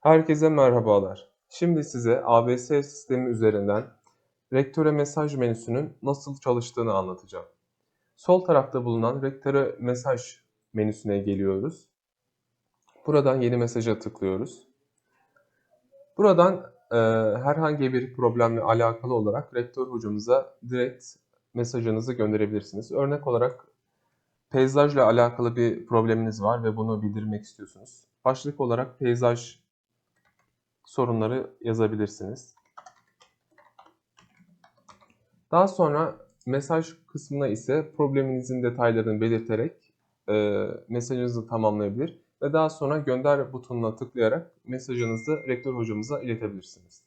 Herkese merhabalar. Şimdi size ABS sistemi üzerinden rektöre mesaj menüsünün nasıl çalıştığını anlatacağım. Sol tarafta bulunan rektöre mesaj menüsüne geliyoruz. Buradan yeni mesaja tıklıyoruz. Buradan e, herhangi bir problemle alakalı olarak rektör hocamıza direkt mesajınızı gönderebilirsiniz. Örnek olarak peyzajla alakalı bir probleminiz var ve bunu bildirmek istiyorsunuz. Başlık olarak peyzaj sorunları yazabilirsiniz. Daha sonra mesaj kısmına ise probleminizin detaylarını belirterek e, mesajınızı tamamlayabilir ve daha sonra gönder butonuna tıklayarak mesajınızı rektör hocamıza iletebilirsiniz.